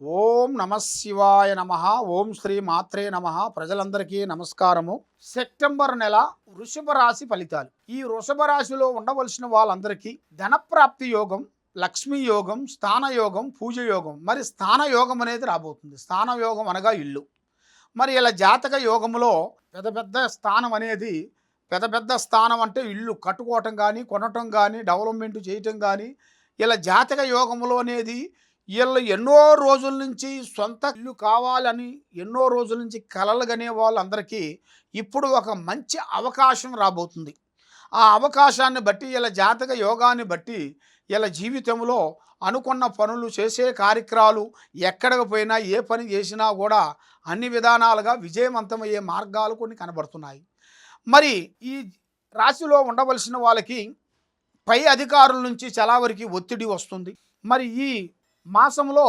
ఓం నమ శివాయ నమ ఓం శ్రీ మాత్రే నమ. ప్రజలందరికీ నమస్కారము. సెప్టెంబర్ నెల వృషభ రాశి ఫలితాలు. ఈ వృషభ రాశిలో ఉండవలసిన వాళ్ళందరికీ ధనప్రాప్తి యోగం లక్ష్మీ యోగం స్థాన యోగం పూజ యోగం. మరి స్థాన యోగం అనేది రాబోతుంది. స్థాన యోగం అనగా ఇల్లు. మరి ఇలా జాతక యోగంలో పెద్ద పెద్ద స్థానం అనేది పెద్ద పెద్ద స్థానం అంటే ఇల్లు కట్టుకోవటం కానీ కొనటం కానీ డెవలప్మెంట్ చేయటం కానీ ఇలా జాతక యోగంలో అనేది వీళ్ళు ఎన్నో రోజుల నుంచి సొంత ఇల్లు కావాలని ఎన్నో రోజుల నుంచి కలలు కనే వాళ్ళందరికీ ఇప్పుడు ఒక మంచి అవకాశం రాబోతుంది. ఆ అవకాశాన్ని బట్టి ఇలా జాతక యోగాన్ని బట్టి ఇలా జీవితంలో అనుకున్న పనులు చేసే కార్యక్రమాలు ఎక్కడికి పోయినా ఏ పని చేసినా కూడా అన్ని విధానాలుగా విజయవంతమయ్యే మార్గాలు కొన్ని కనబడుతున్నాయి. మరి ఈ రాశిలో ఉండవలసిన వాళ్ళకి పై అధికారుల నుంచి చాలా వరకు ఒత్తిడి వస్తుంది. మరి ఈ మాసంలో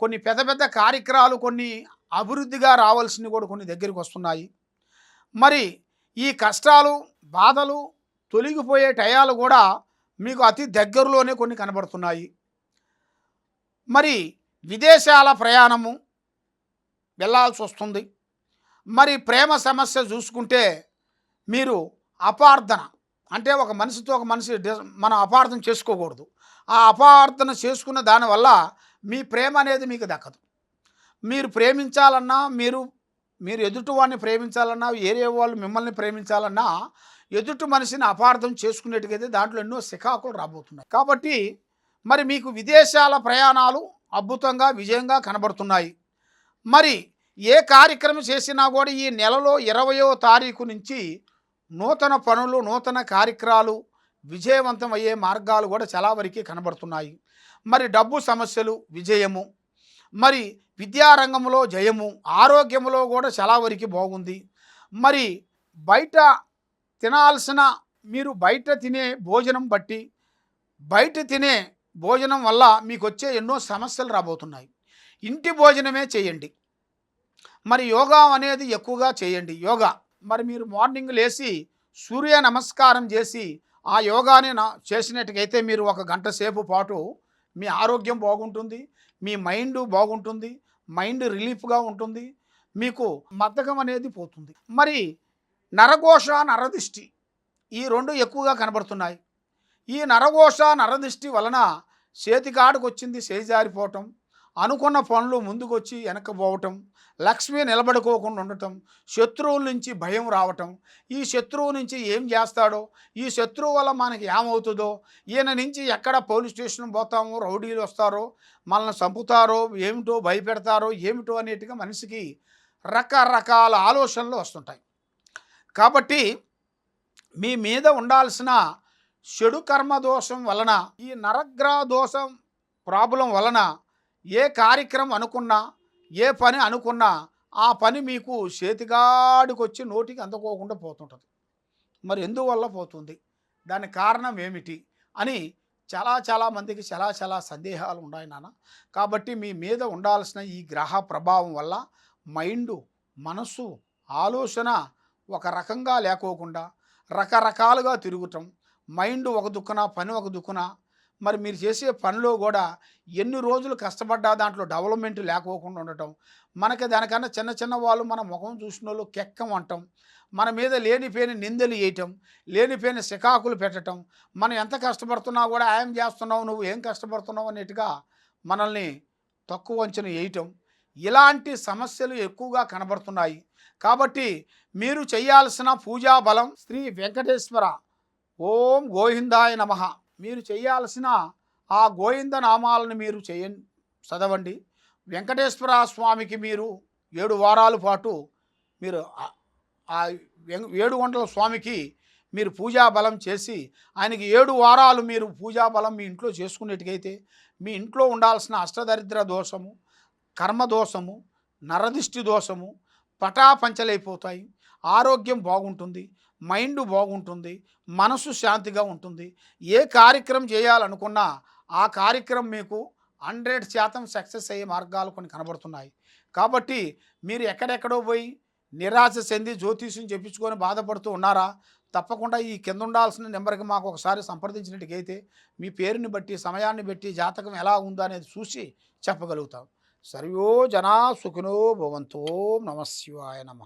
కొన్ని పెద్ద పెద్ద కార్యక్రమాలు కొన్ని అభివృద్ధిగా రావాల్సినవి కూడా కొన్ని దగ్గరికి వస్తున్నాయి. మరి ఈ కష్టాలు బాధలు తొలగిపోయే టయాలు కూడా మీకు అతి దగ్గరలోనే కొన్ని కనబడుతున్నాయి. మరి విదేశాల ప్రయాణము వెళ్ళాల్సి వస్తుంది. మరి ప్రేమ సమస్య చూసుకుంటే మీరు అపార్థన అంటే ఒక మనిషితో ఒక మనిషి మనం అపార్థం చేసుకోకూడదు. ఆ అపార్థన చేసుకున్న దానివల్ల మీ ప్రేమ అనేది మీకు దక్కదు. మీరు ప్రేమించాలన్నా మీరు మీరు ఎదుటివాడిని ప్రేమించాలన్నా ఏరే వాళ్ళు మిమ్మల్ని ప్రేమించాలన్నా ఎదుటి మనిషిని అపార్థం చేసుకునేట్టుగైతే దాంట్లో ఎన్నో శిఖాకులు రాబోతున్నాయి. కాబట్టి మరి మీకు విదేశాల ప్రయాణాలు అద్భుతంగా విజయంగా కనబడుతున్నాయి. మరి ఏ కార్యక్రమం చేసినా కూడా ఈ నెలలో ఇరవయో తారీఖు నుంచి నూతన పనులు నూతన కార్యక్రమాలు విజయవంతం అయ్యే మార్గాలు కూడా చాలా వరకు కనబడుతున్నాయి. మరి డబ్బు సమస్యలు విజయము. మరి విద్యారంగంలో జయము. ఆరోగ్యంలో కూడా చాలా వరకు బాగుంది. మరి బయట తినాల్సిన మీరు బయట తినే భోజనం బట్టి బయట తినే భోజనం వల్ల మీకు వచ్చే ఎన్నో సమస్యలు రాబోతున్నాయి. ఇంటి భోజనమే చేయండి. మరి యోగా అనేది ఎక్కువగా చేయండి. యోగా. మరి మీరు మార్నింగ్ లేచి సూర్య నమస్కారం చేసి ఆ యోగాని నా చేసినట్టుగైతే మీరు ఒక గంట సేపు పాటు మీ ఆరోగ్యం బాగుంటుంది మీ మైండ్ బాగుంటుంది మైండ్ రిలీఫ్గా ఉంటుంది మీకు మద్దకం అనేది పోతుంది. మరి నరఘోష నరదిష్టి ఈ రెండు ఎక్కువగా కనబడుతున్నాయి. ఈ నరఘోష నరదిష్టి వలన చేతికాడికి వచ్చింది చేజారిపోవటం అనుకున్న పనులు ముందుకొచ్చి వెనక్కిపోవటం లక్ష్మి నిలబడుకోకుండా ఉండటం శత్రువుల నుంచి భయం రావటం. ఈ శత్రువు నుంచి ఏం చేస్తాడో ఈ శత్రువు వల్ల మనకి ఏమవుతుందో ఈయన నుంచి ఎక్కడ పోలీస్ స్టేషన్ పోతామో రౌడీలు వస్తారో మనల్ని చంపుతారో ఏమిటో భయపెడతారో ఏమిటో అనేట్టుగా మనిషికి రకరకాల ఆలోచనలు వస్తుంటాయి. కాబట్టి మీ మీద ఉండాల్సిన చెడు కర్మ దోషం వలన ఈ నరగ్రహ దోషం ప్రాబ్లం వలన ఏ కార్యక్రమం అనుకున్నా ఏ పని అనుకున్నా ఆ పని మీకు చేతిగాడికొచ్చి నోటికి అందుకోకుండా పోతుంటుంది. మరి ఎందువల్ల పోతుంది? దాని కారణం ఏమిటి? అని చాలా చాలా మందికి చాలా చాలా సందేహాలు ఉన్నాయి నాన్న. కాబట్టి మీ మీద ఉండాల్సిన ఈ గ్రహ ప్రభావం వల్ల మైండ్ మనస్సు ఆలోచన ఒక రకంగా లేకోకుండా రకరకాలుగా తిరుగుతాం. మైండ్ ఒక దుక్కున పని ఒక దుక్కున మరి మీరు చేసే పనిలో కూడా ఎన్ని రోజులు కష్టపడ్డా దాంట్లో డెవలప్మెంట్ లేకోకుండా ఉండటం. మనకి దానికన్నా చిన్న చిన్న వాళ్ళు మన ముఖం చూసిన వాళ్ళు కెక్కం అంటాం. మన మీద లేనిపోయిన నిందలు వేయటం లేనిపోయిన శికాకులు పెట్టడం మనం ఎంత కష్టపడుతున్నా కూడా ఏం చేస్తున్నావు నువ్వు ఏం కష్టపడుతున్నావు అనేట్టుగా మనల్ని తక్కువ అంచనా వేయటం. ఇలాంటి సమస్యలు ఎక్కువగా కనబడుతున్నాయి. కాబట్టి మీరు చేయాల్సిన పూజా బలం శ్రీ వెంకటేశ్వర. ఓం గోవిందాయ నమ. మీరు చేయాల్సిన ఆ గోవింద నామాలను మీరు చేయ చదవండి. వెంకటేశ్వర స్వామికి మీరు ఏడు వారాల పాటు మీరు ఆ- ఏడు గంటల స్వామికి మీరు పూజా బలం చేసి ఆయనకి ఏడు వారాలు మీరు పూజా బలం మీ ఇంట్లో చేసుకునేట్టుకైతే మీ ఇంట్లో ఉండాల్సిన అష్టదరిద్ర దోషము కర్మ దోషము నరదిష్టి దోషము పటాపంచలైపోతాయి. ఆరోగ్యం బాగుంటుంది మైండ్ బాగుంటుంది మనసు శాంతిగా ఉంటుంది. ఏ కార్యక్రమం చేయాలనుకున్నా ఆ కార్యక్రమం మీకు హండ్రెడ్ శాతం సక్సెస్ అయ్యే మార్గాలు కొన్ని కనబడుతున్నాయి. కాబట్టి మీరు ఎక్కడెక్కడో పోయి నిరాశ చెంది జ్యోతిష్యం చెప్పించుకొని బాధపడుతూ ఉన్నారా? తప్పకుండా ఈ కింద ఉండాల్సిన నెంబర్కి మాకు ఒకసారి సంప్రదించినట్టుగైతే మీ పేరుని బట్టి సమయాన్ని బట్టి జాతకం ఎలా ఉందో అనేది చూసి చెప్పగలుగుతాం. సర్వో జనా సుఖినో భవంతో నమశివాయ నమ.